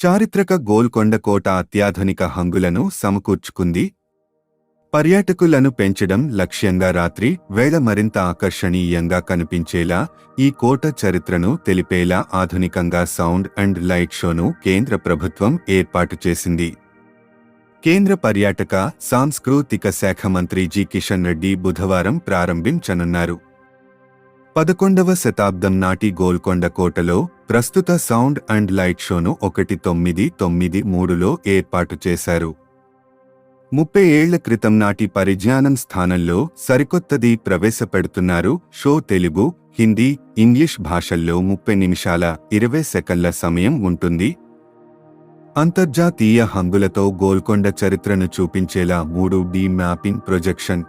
చారిత్రక గోల్కొండ కోట అత్యాధునిక హంగులను సమకూర్చుకుంది. పర్యాటకులను పెంచడం లక్ష్యంగా రాత్రి వేళ మరింత ఆకర్షణీయంగా కనిపించేలా ఈ కోట చరిత్రను తెలిపేలా ఆధునికంగా సౌండ్ అండ్ లైట్ షోను కేంద్ర ప్రభుత్వం ఏర్పాటు చేసింది. కేంద్ర పర్యాటక సాంస్కృతిక శాఖ మంత్రి జి కిషన్ రెడ్డి బుధవారం ప్రారంభించనున్నారు. పదకొండవ శతాబ్దం నాటి గోల్కొండ కోటలో ప్రస్తుత సౌండ్ అండ్ లైట్ షోను ఒకటి తొమ్మిది తొమ్మిది మూడులో ఏర్పాటు చేశారు. ముప్పై ఏళ్ళ క్రితం నాటి పరిజ్ఞానం స్థానంలో సరికొత్తది ప్రవేశపెడుతున్నారు షో తెలుగు హిందీ ఇంగ్లీష్ భాషల్లో ముప్పై నిమిషాల ఇరవై సెకండ్ల సమయం ఉంటుంది. అంతర్జాతీయ హంగులతో గోల్కొండ చరిత్రను చూపించేలా మూడు డి మ్యాపింగ్ ప్రొజెక్షన్